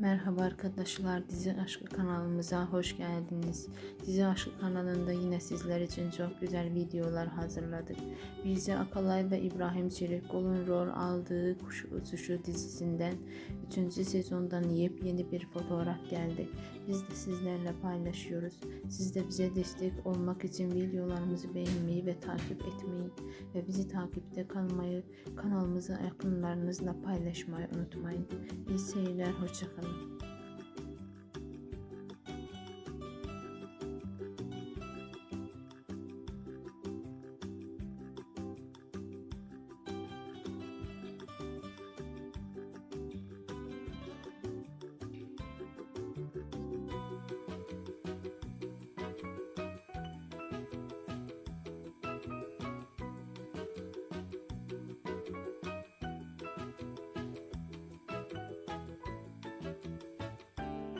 Merhaba arkadaşlar, Dizi Aşkı kanalımıza hoş geldiniz. Dizi Aşkı kanalında yine sizler için çok güzel videolar hazırladık. Birce Akalay ve İbrahim Çelikkol'un rol aldığı Kuş Uçuşu dizisinden 3. sezondan yepyeni bir fotoğraf geldi. Biz de sizlerle paylaşıyoruz. Siz de bize destek olmak için videolarımızı beğenmeyi ve takip etmeyi ve bizi takipte kalmayı, kanalımızı yakınlarınızla paylaşmayı unutmayın. İyi seyirler, hoşçakalın. Hoşçakalın.